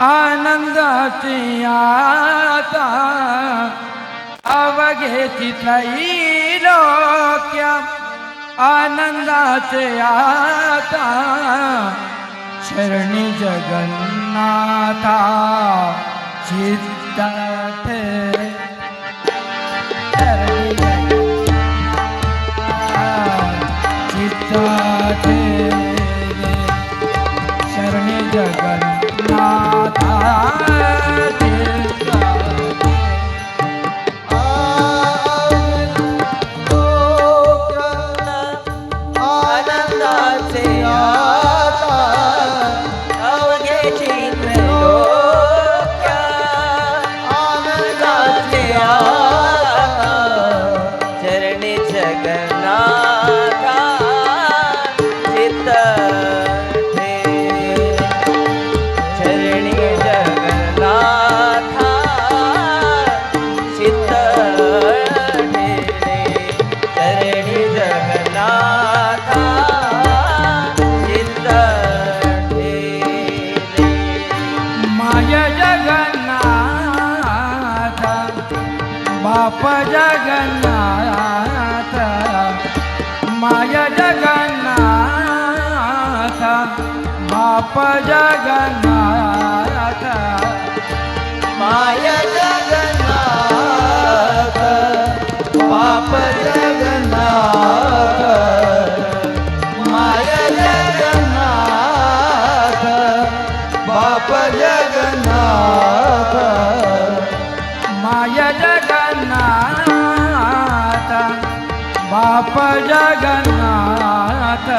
आनंदाची आता अवघे अवघेची लोक्या. आनंदाचे आता शरणी जगन्नाथा. चित्त જગન્નાથ બાપ જગન્નાથ માય જગન્નાથ બાપ જગન્નાથ.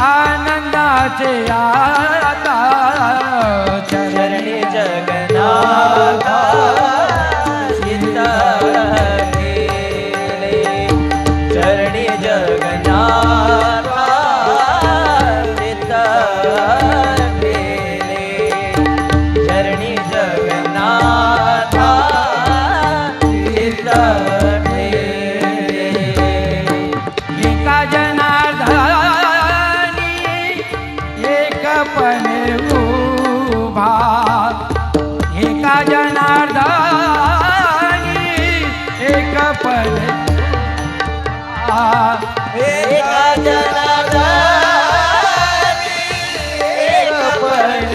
आनंदाचे आता. चरणी जगन्नाथा. कर्णार्धानी एक पद एक जनार्धानी एक पद